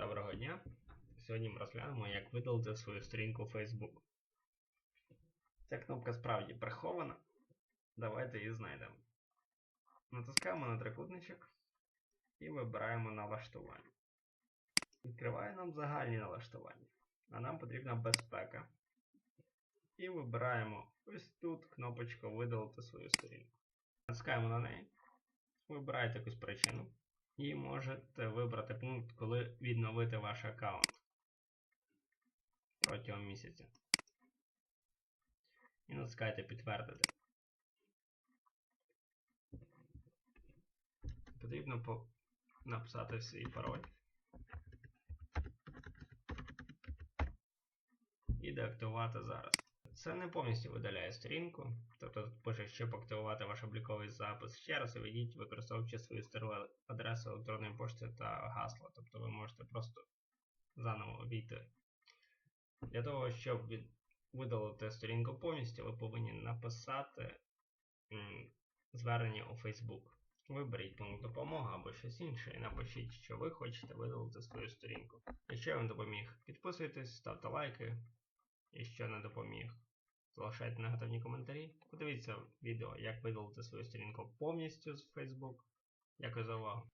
Доброго дня! Сьогодні ми розглянемо, як видалити свою сторінку Facebook. Ця кнопка справді прихована. Давайте її знайдемо. Натискаємо на трикутничок і вибираємо налаштування. Відкриває нам загальні налаштування. А нам потрібна безпека. І вибираємо ось тут кнопочку Видалити свою сторінку. Натискаємо на неї. Вибираєте якусь причину. І можете вибрати пункт, коли відновити ваш аккаунт протягом місяця. І натискаєте підтвердити. Потрібно по... написати свій пароль. І деактивувати зараз. Це не повністю видаляє сторінку, тобто тут пише, щоб активувати ваш обліковий запис. Ще раз введіть, використовуючи свою стару адресу електронної пошти та гасло. Тобто ви можете просто заново ввійти. Для того, щоб видалити сторінку повністю, ви повинні написати звернення у Facebook. Виберіть пункт допомога або щось інше і напишіть, що ви хочете видалити свою сторінку. Якщо я вам допоміг, підписуйтесь, ставте лайки. Якщо не допоміг, залишайте негативні коментарі. Подивіться відео, як видалити свою сторінку повністю з Facebook. Дякую за увагу.